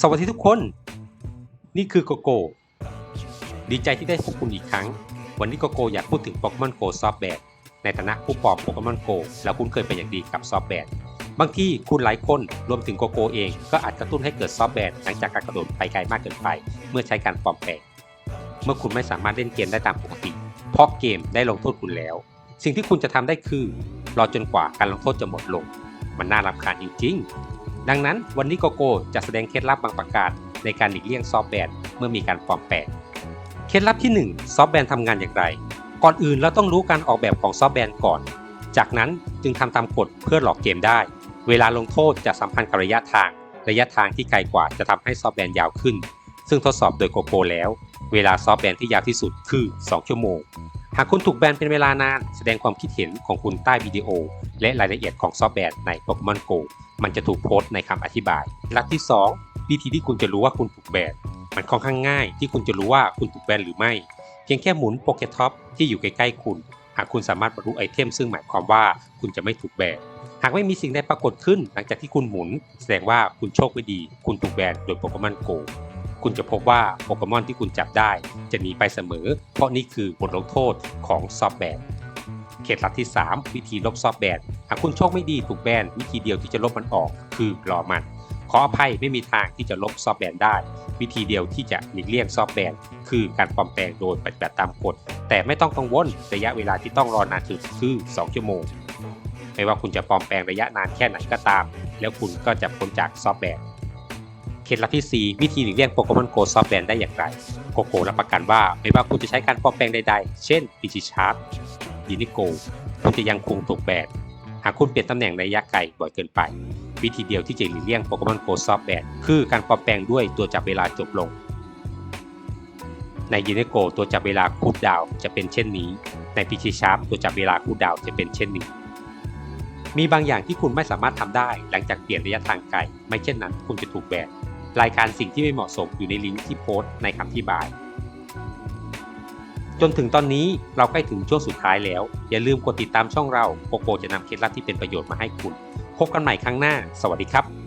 สวัสดีทุกคน นี่คือโกโก้ ดีใจที่ได้พบคุณอีกครั้ง วันนี้โกโก้อยากพูดถึงโปเกมอนโกซอฟต์แวร์ในฐานะผู้ปอบโปเกมอนโกแล้วคุ้นเคยเป็นอย่างดีกับซอฟต์แวร์บางที่คุณหลายคนรวมถึงโกโก้เอง ก็อาจกระตุ้นให้เกิดซอฟต์แวร์หลังจากการกระโดดไปไกลมากเกินไป เมื่อใช้การปลอมแปลงเมื่อคุณไม่สามารถเล่นเกมได้ตามปกติ เพราะเกมได้ลงโทษคุณแล้ว สิ่งที่คุณจะทำได้คือรอจนกว่าการลงโทษจะหมดลง มันน่ารำคาญจริงๆ ดังนั้นวันนี้โกโก้จะแสดงเคล็ดลับบางประการในการหลีกเลี่ยงซอฟต์แวร์เมื่อมีการปลอมแปลง เคล็ดลับที่ 1 ซอฟต์แวร์ทำงานอย่างไร ก่อนอื่นเราต้องรู้การออกแบบของซอฟต์แวร์ก่อน จากนั้นจึงทำตามกฎเพื่อหลอกเกมได้ เวลาลงโทษจะสัมพันธ์กับระยะทาง ระยะทางที่ไกลกว่าจะทำให้ซอฟต์แวร์ยาวขึ้น ซึ่งทดสอบโดยโกโก้แล้ว เวลาซอฟต์แวร์ที่ยาวที่สุดคือ 2 ชั่วโมง หากคุณถูกแบนเป็นเวลานาน แสดงความคิดเห็นของคุณใต้วิดีโอ และรายละเอียดของซอฟต์แวร์ใน Pokemon Go มันจะถูกโพสต์ในคำอธิบาย หลักที่ 2 วิธีที่คุณจะรู้ว่าคุณถูกแบนมันค่อนข้างง่าย ที่คุณจะรู้ว่าคุณถูกแบนหรือไม่ เพียงแค่หมุนโปเกท็อปที่อยู่ใกล้ๆคุณ หากคุณสามารถบรรลุไอเทมซึ่งหมายความว่าคุณจะไม่ถูกแบนหากไม่มีสิ่งใดปรากฏขึ้น หลังจากที่คุณหมุน แสดงว่าคุณโชคไม่ดี คุณถูกแบนโดยโปเกมอนโกคุณจะพบว่าโปเกมอนที่คุณจับได้ จะหนีไปเสมอ เพราะนี่คือบทลงโทษของซอฟต์แวร์ เคล็ดลับที่ 3 วิธีลบซอฟต์แวร์หากคุณโชคไม่ดีถูกแบนวิธีเดียวที่จะลบมันออก คือรอมัน ขออภัยไม่มีทางที่จะลบซอฟต์แวร์ได้ วิธีเดียวที่จะหลีกเลี่ยงซอฟต์แวร์คือการปลอมแปลงโดยปฏิบัติตามกฎ แต่ไม่ต้องกังวลระยะเวลาที่ต้องรอนานสุดคือ 2 ชั่วโมง ไม่ว่าคุณจะปลอมแปลงระยะนานแค่ไหนก็ตาม แล้วคุณก็จะพ้นจากซอฟต์แวร์เคล็ดลับที่ 4 วิธีหลีกเลี่ยงโปเกมอนโกซอฟต์แวร์ได้อย่างไรโกโกรับประกันว่าไม่ว่าคุณจะใช้การปลอมแปลงใดๆ เช่นดิจิชาร์ด ดินิโกคุณจะยังคงถูกแบนหากคุณเปลี่ยนตำแหน่งในระยะไกลบ่อยเกินไป วิธีเดียวที่จะหลีกเลี่ยงโปเกมอนโกซอฟแวร์คือการปลอมแปลงด้วยตัวจับเวลาจบลง ในยูนิโกตัวจับเวลาคูดดาวจะเป็นเช่นนี้ ในพิชิชาร์ปตัวจับเวลาคูดดาวจะเป็นเช่นนี้มีบางอย่างที่คุณไม่สามารถทำได้หลังจากเปลี่ยนระยะทางไกล ไม่เช่นนั้นคุณจะถูกแบน รายการสิ่งที่ไม่เหมาะสมอยู่ในลิงก์ที่โพสต์ในคำอธิบาย จนถึงตอนนี้เราใกล้ถึงช่วงสุดท้ายแล้ว อย่าลืมกดติดตามช่องเราโกโกจะนำเคล็ดลับที่เป็นประโยชน์มาให้คุณ พบกันใหม่ครั้งหน้า สวัสดีครับ